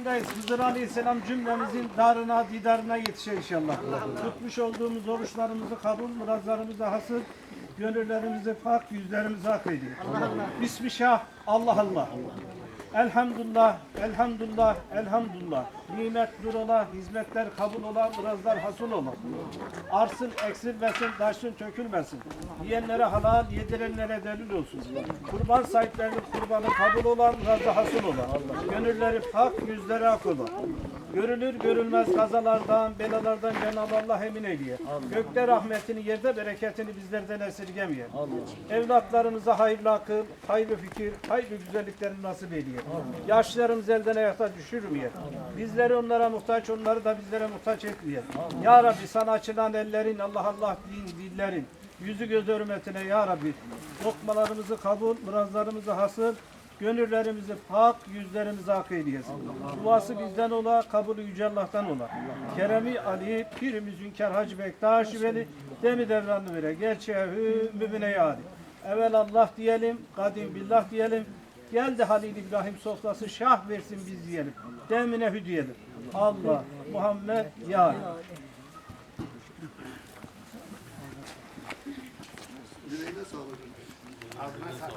başındayız. Hızır Aleyhisselam cümlemizin darına, didarına yetişir inşallah. Tutmuş olduğumuz oruçlarımızı kabul, murazlarımızı hasıl, gönüllerimizi pak, yüzlerimizi hak ediyor. Bismillah, Allah Allah. Elhamdülillah, elhamdülillah, elhamdülillah. Nimet nur ola, hizmetler kabul ola, murazlar hasıl ola. Arsın eksilmesin, taşsın tökülmesin. Yiyenlere halal, yedirenlere delil olsun. Kurban sahiplerinin kurbanı kabul olan, murazı hasıl ola. Gönülleri pak, yüzleri ak ola. Görülür görülmez kazalardan, belalardan Cenab-ı Allah emin eyleye. Gökte rahmetini, yerde bereketini bizlerden esirgemeye. Evlatlarımıza hayırlı akıl, hayırlı fikir, hayırlı güzelliklerini nasip eyleye. Yaşlarımız elden ayakta düşürmeye. Bizleri onlara muhtaç, onları da bizlere muhtaç etmeye. Ya Rabbi sana açılan ellerin, Allah Allah din, dillerin, yüzü göz hürmetine Ya Rabbi. Lokmalarımızı kabul, murazlarımızı hasıl, Gönüllerimizi pak, yüzlerimizi hak eyleyesin. Duası bizden ola, kabulü yüce Allah'tan ola. Keremi Ali, Pirimiz Hünkar Hacı Bektaş Veli, demi devranlı vere. Gerçeği mübine yâri. Evvel Allah diyelim, kadim billah diyelim. Geldi Halil İbrahim sofrası şah versin biz diyelim. Demine hü diyelim. Allah, Muhammed, ya. Yüreğine sağlık. ありがとうございます。